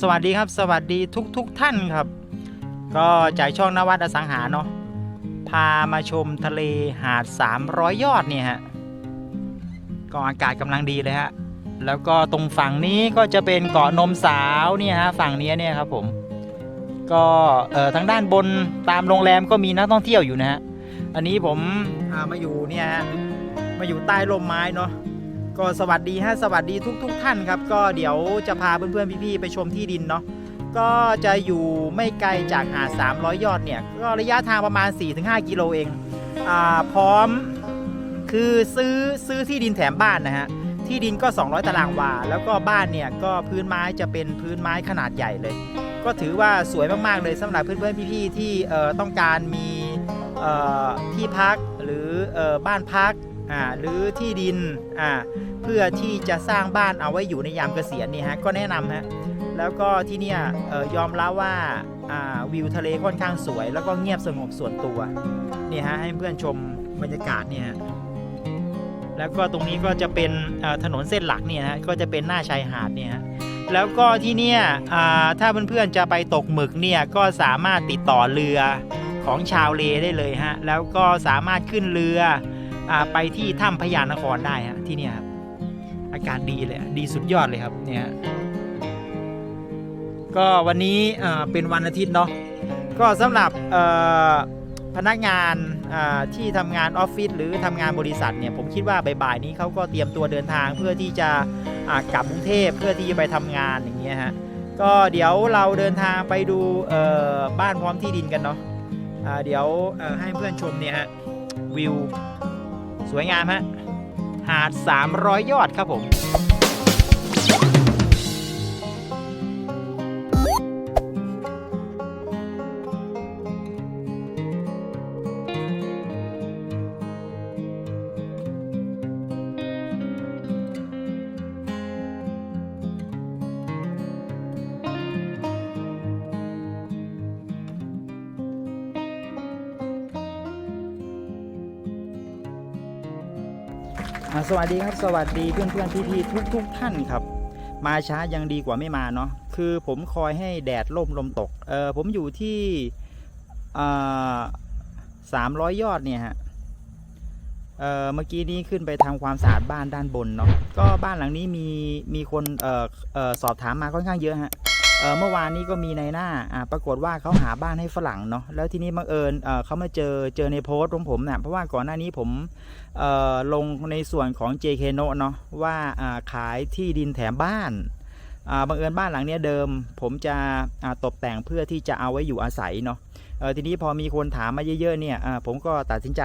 สวัสดีครับสวัสดีทุกทุกๆท่านครับ ก็จากช่องนวัดอสังหาเนาะพามาชมทะเลหาด 300 ยอดเนี่ยฮะก็อากาศกำลังดีเลยฮะแล้วก็ตรงฝั่งนี้ก็จะเป็นเกาะนมสาวเนี่ยฮะฝั่งนี้เนี่ยครับผมก็เอ่อทางด้านบนตามโรงแรมก็มีนักท่องเที่ยวอยู่นะฮะอันนี้ผมามาอยู่เนี่ยฮะมาอยู่ใต้ร่มไม้เนาะ ก็สวัสดีฮะสวัสดีทุกทุกๆท่านครับ ก็เดี๋ยวจะพาเพื่อนๆพี่ๆไปชมที่ดินเนาะก็จะอยู่ไม่ไกลจากหาด 300 ยอดเนี่ย ก็ระยะทางประมาณ 4-5 กิโลเองอ่าพร้อมคือซื้อซื้อที่ดินแถมบ้านนะฮะที่ดินก็ 200 ตารางวา แล้วก็บ้านเนี่ยก็พื้นไม้จะเป็นพื้นไม้ขนาดใหญ่เลย ก็ถือว่าสวยมากๆเลยสำหรับเพื่อนๆพี่ๆที่เอ่อต้องการมีเอ่อที่พักหรือเอ่อบ้านพัก อ่าหรือที่ดินอ่าเพื่อที่จะสร้างบ้านเอาไว้อยู่ในยามเกษียณนี่ฮะก็แนะนำฮะแล้วก็ที่เนี่ยออยอมรับว่าอ่าวิวทะเลค่อนข้างสวย แล้วก็เงียบสงบส่วนตัวนี่ฮะให้เพื่อนชมบรรยากาศเนี่ยฮะแล้วก็ตรงนี้ก็จะเป็นถนนเส้นหลักเนี่ยฮะก็จะเป็นหน้าชายหาดเนี่ยฮะแล้วก็ที่เนี่ยอ่าถ้าเพื่อนๆจะไปตกหมึกเนี่ยก็สามารถติดต่อเรือของชาวเลได้เลยฮะแล้วก็สามารถขึ้นเรือ ไปที่ถ้ำพญานครได้ฮะที่เนี่ยครับอากาศดีเลยดีสุดยอดเลยครับเนี่ยก็วันนี้เป็นวันอาทิตย์เนาะก็สำหรับพนักงานที่ทำงานออฟฟิศหรือทำงานบริษัทเนี่ยผมคิดว่าบ่ายๆนี้เขาก็เตรียมตัวเดินทางเพื่อที่จะกลับกรุงเทพเพื่อที่จะไปทำงานอย่างเงี้ยฮะก็เดี๋ยวเราเดินทางไปดูบ้านพร้อมที่ดินกันเนาะอ่าเดี๋ยวให้เพื่อนชมเนี่ยฮะวิว สวยงามฮะหาด 300 ยอดครับผม สวัสดีครับสวัสดีเพื่อนเพื่อนพี่พี่ทุกทุกๆท่านครับ มาช้ายังดีกว่าไม่มาเนาะคือผมคอยให้แดดล่มลมตกเออผมอยู่ที่สามร้อยยอดเนี่ยฮะเออเมื่อกี้นี้ขึ้นไปทำความสะอาดบ้านด้านบนเนาะก็บ้านหลังนี้มีมีคนเออเออสอบถามมาค่อนข้างเยอะฮะ เมื่อวานนี้ก็มีในหน้าปรากฏว่าเขาหาบ้านให้ฝรั่งเนาะแล้วทีนี้บังเอิญเขามาเจอเจอในโพสต์ของผมเนี่ยเพราะว่าก่อนหน้านี้ผมลงในส่วนของ JK n o เนาะว่าขายที่ดินแถมบ้านบังเอิญบ้านหลังนี้เดิม ผมจะตกแต่งเพื่อที่จะเอาไว้อยู่อาศัยเนาะทีนี้พอมีคนถามมาเยอะๆเนี่ยผมก็ตัดสินใจ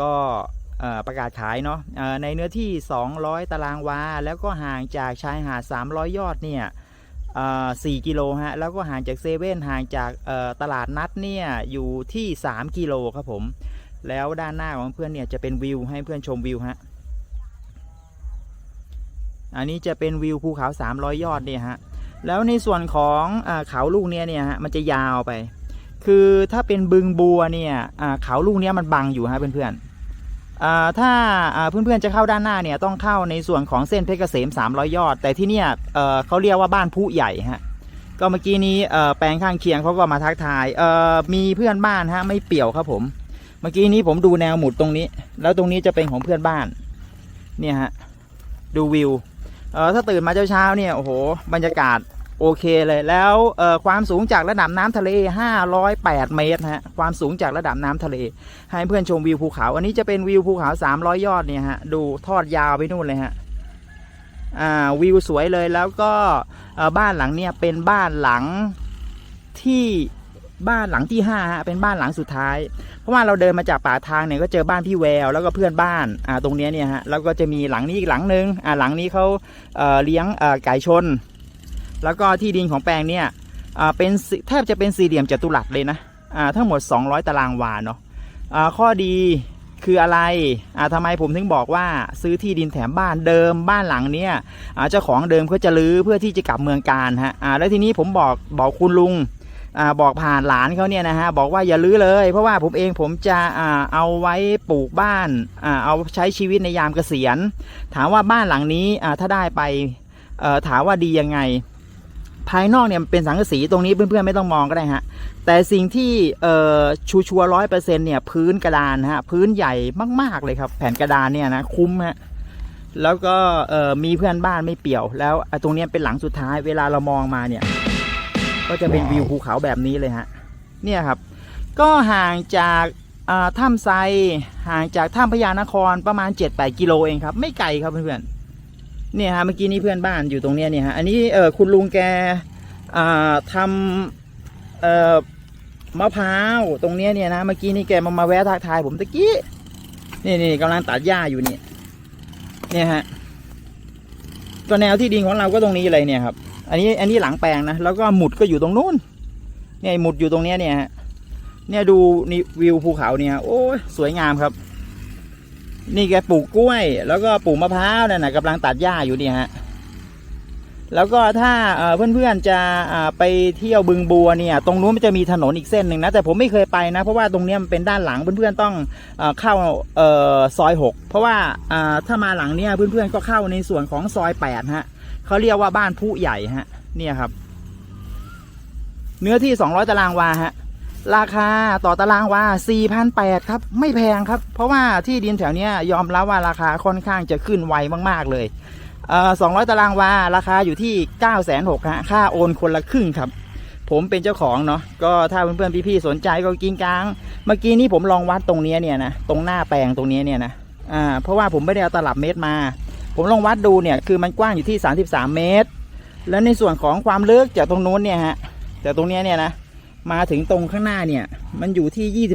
ก็ประกาศขายเนาะในเนื้อที่ 200 ตารางวา แล้วก็ห่างจากชายหาด 300 ยอดเนี่ย อ่า4กิโลฮะ แล้วก็ห่างจากเซเว่นห่างจากตลาดนัดเนี่ยอยู่ที่ 3 กิโลครับผม แล้วด้านหน้าของเพื่อนเนี่ยจะเป็นวิวให้เพื่อนชมวิวฮะ อันนี้จะเป็นวิวภูเขา 300 ยอดเนี่ยฮะ แล้วในส่วนของอเขาลูกเนี้ยเนี่ยฮะมันจะยาวไป คือถ้าเป็นบึงบัวเนี่ยเขาลูกเนี้ยมันบังอยู่ฮะเพื่อนๆ ถ้าเพื่อนๆจะเข้าด้านหน้าเนี่ยต้องเข้าในส่วนของเส้นเพชรเกษม 300 ยอด แต่ที่เนี่ยเเขาเรียกว่าบ้านผู้ใหญ่ฮะก็เมื่อกี้นี้แปลงข้างเคียงเขาก็มาทักทายมีเพื่อนบ้านฮะไม่เปี่ยวครับผม เมื่อกี้นี้ผมดูแนวหมุดตรงนี้ แล้วตรงนี้จะเป็นของเพื่อนบ้านเนี่ยฮะดูวิวถ้าตื่นมาเช้าๆเนี่ยโอ้โหบรรยากาศ โอเคเลยแล้วความสูงจากระดับน้ำทะเล 508 เมตรฮะความสูงจากระดับน้ำทะเล ให้เพื่อนชมวิวภูเขา อันนี้จะเป็นวิวภูเขา 300 ยอดเนี่ยฮะดูทอดยาวไปนู่นเลยฮะอ่าวิวสวยเลยแล้วก็บ้านหลังเนี่ยเป็นบ้านหลังที่บ้านหลังที่ห้าฮะเป็นบ้านหลังสุดท้าย เพราะว่าเราเดินมาจากป่าทางเนี่ยก็เจอบ้านพี่แววแล้วก็เพื่อนบ้านอ่าตรงเนี้ยเนี่ยฮะแล้วก็จะมีหลังนี้อีกหลังนึงอ่าหลังนี้เขาเเลี้ยงไก่ชน แล้วก็ที่ดินของแปลงเนี่ยเป็นแทบจะเป็นสี่เหลี่ยมจัตุรัสเลยนะทั้งหมด 200 ตารางวาเนาะข้อดีคืออะไรอ่าทำไมผมถึงบอกว่าซื้อที่ดินแถมบ้านเดิมบ้านหลังเนี้ยเจ้าของเดิมเขาจะรื้อเพื่อที่จะกลับเมืองการฮะแล้วทีนี้ผมบอกบอกคุณลุงอบอกผ่านหลานเขาเนี่ยนะฮะบอกว่าอย่าลื้อเลย เพราะว่าผมเองผมจะอ่าเอาไว้ปลูกบ้านอเอาใช้ชีวิตในยามเกษียณ ถามว่าบ้านหลังนี้ถ้าได้ไปถามว่าดียังไง ภายนอกเนี่ยมันเป็นสังกะสีตรงนี้เพื่อนๆไม่ต้องมองก็ได้ฮะแต่สิ่งที่เอ่อชัวร์ร้อยเปอร์เซ็นต์เนี่ยพื้นกระดานฮะพื้นใหญ่มากๆเลยครับ แผ่นกระดานเนี่ยนะคุ้มฮะแล้วก็เอ่อมีเพื่อนบ้านไม่เปี่ยว แล้วตรงนี้เป็นหลังสุดท้ายเวลาเรามองมาเนี่ย ก็จะเป็นวิวภูเขาแบบนี้เลยฮะเนี่ยครับ ก็ห่างจากถ้ำไซห่างจากถ้ำพญานครประมาณ 7-8กิโลเองครับ ไม่ไกลครับเพื่อนๆ เนี่ยฮะเมื่อกี้นี้เพื่อนบ้านอยู่ตรงเนี้ยเนี่ยฮะอันนี้เออคุณลุงแกอ่าทำเอ่อมะพร้าวตรงเนี้ยเนี่ยนะเมื่อกี้นี่แกมามาแวะทักทายผมตะกี้นี่นี่กำลังตัดหญ้าอยู่นี่เนี่ยฮะก็แนวที่ดินของเราก็ตรงนี้เลยเนี่ยครับ อันนี้อันนี้หลังแปลงนะแล้วก็หมุดก็อยู่ตรงนู้นเนี่ยหมุดอยู่ตรงเนี้ยเนี่ยฮะเนี่ยดูนี่วิวภูเขาเนี่ยโอ้ยสวยงามครับ นี่แกปลูกกล้วย แล้วก็ปลูกมะพร้าวนั่นนะกำลังตัดหญ้าอยู่นี่ฮะแล้วก็ถ้าเพื่อนๆจะไปเที่ยวบึงบัวเนี่ยตรงนู้นมันจะมีถนนอีกเส้นหนึ่งนะแต่ผมไม่เคยไปนะเพราะว่าตรงนี้มันเป็นด้านหลังเพื่อนๆต้องเข้าออซอยหกเพราะว่าถ้ามาหลังเนี่ยเพื่อนๆก็เข้าในส่วนของซอยแปดฮะเขาเรียกว่าบ้านผู้ใหญ่ฮะเนี่ยครับ เนื้อที่ 200 ตารางวาฮะ ราคาต่อตารางวา4,800ครับ ไม่แพงครับ เพราะว่าที่ดินแถวเนี้ยยอมรับว่าราคาค่อนข้างจะขึ้นไวมาก ๆ เลยเอ่อ200 ตารางวา ราคาอยู่ที่ 9,600ฮะ ค่าโอนคนละครึ่งครับ ผมเป็นเจ้าของเนาะ ก็ถ้าเพื่อนๆพี่ๆสนใจก็กินกลาง เมื่อกี้นี้ผมลองวัดตรงนี้เนี่ยนะ ตรงหน้าแปลงตรงนี้เนี่ยนะ อ่า เพราะว่าผมไม่ได้เอาตลับเมตรมา ผมลองวัดดูเนี่ย คือมันกว้างอยู่ที่ 33 เมตร และในส่วนของความลึกจากตรงนู้นเนี่ยฮะ จากตรงนี้เนี่ยนะ มาถึงตรงข้างหน้าเนี่ย มันอยู่ที่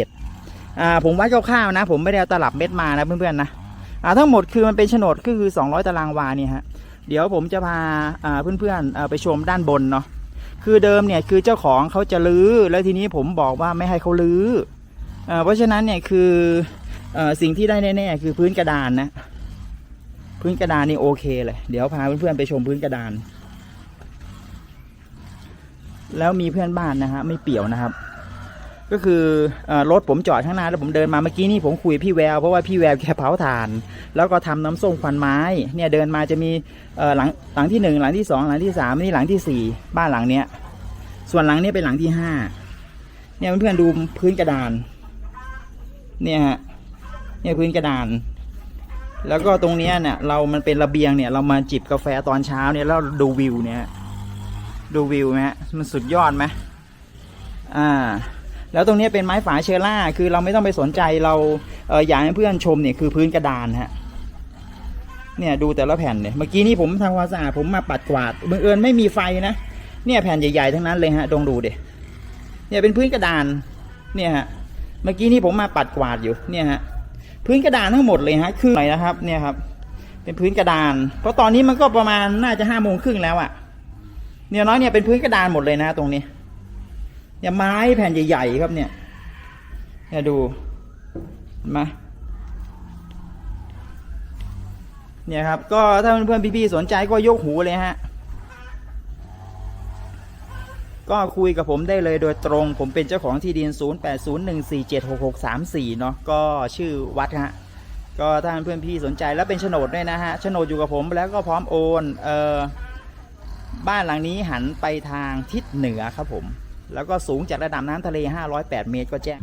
23.7อ่าผมวัดคร่าวๆนะ ผมไม่ได้เอาตลับเม็ดมานะเพื่อนๆนะอ่าทั้งหมดคือมันเป็นโฉนดก็คือ200ตารางวาเนี่ยฮะเดี๋ยวผมจะพาอ่าเพื่อนๆอ่อไปชมด้านบนเนาะคือเดิมเนี่ยคือเจ้าของเขาจะลื้อแล้วทีนี้ผมบอกว่าไม่ให้เขาลื้ออ่าเพราะฉะนั้นเนี่ยคืออ่อสิ่งที่ได้แน่ๆคือพื้นกระดานนะ พื้นกระดานนี่โอเคเลย เดี๋ยวพาเพื่อนๆไปชมพื้นกระดาน แล้วมีเพื่อนบ้านนะฮะไม่เปี่ยวนะครับ ก็คือรถผมจอดข้างหน้าแล้วผมเดินมาเมื่อกี้นี่ผมคุยพี่แววเพราะว่าพี่แววแกเผาถ่าน แล้วก็ทำน้ำส้มควันไม้ เนี่ยเดินมาจะมีหลังหลังที่หนึ่งหลังที่สองหลังที่สามนี่หลังที่สี่บ้านหลังเนี้ยส่วนหลังเนี้ยเป็นหลังที่ห้าเนี่ยเพื่อนๆดูพื้นกระดาน เนี่ยฮะเนี่ยพื้นกระดาน แล้วก็ตรงเนี้ยเนี่ยเรามันเป็นระเบียงเนี่ย เรามาจิบกาแฟตอนเช้าเนี่ยแล้วดูวิวเนี่ย ดูวิวไหมฮะมันสุดยอดไหมอ่า แล้วตรงนี้เป็นไม้ฝาเชอร่า คือเราไม่ต้องไปสนใจเราเอออยากให้เพื่อนชมเนี่ยคือพื้นกระดานฮะ เนี่ยดูแต่ละแผ่นเนี่ย เมื่อกี้นี้ผมทำความสะอาดผมมาปัดกวาดบังเอิญไม่มีไฟนะ เนี่ยแผ่นใหญ่ๆทั้งนั้นเลยฮะดองดูเด็เนี่ยเป็นพื้นกระดาน เนี่ยฮะ เมื่อกี้นี้ผมมาปัดกวาดอยู่ เนี่ยฮะ พื้นกระดานทั้งหมดเลยฮะ คือไหนนะครับ เนี่ยครับ เป็นพื้นกระดาน เพราะตอนนี้มันก็ประมาณน่าจะห้าโมงครึ่งแล้วอะ เนี่ยน้อยเนี่ยเป็นพื้นกระดานหมดเลยนะตรงนี้ เนี่ยไม้แผ่นใหญ่ๆครับเนี่ยเนี่ยดูเห็นไหมเนี่ยครับ ก็ถ้าเพื่อนๆพี่ๆสนใจก็ยกหูเลยฮะ ก็คุยกับผมได้เลยโดยตรง ผมเป็นเจ้าของที่ดิน 0801476634 เนาะก็ชื่อวัดฮะ ก็ถ้าเพื่อนๆพี่สนใจแล้วเป็นโฉนดด้วยนะฮะโฉนดอยู่กับผมแล้วก็พร้อมโอน เอ่อ บ้านหลังนี้หันไปทางทิศเหนือครับผม แล้วก็สูงจากระดับน้ำทะเล 508 เมตรก็แจ้ง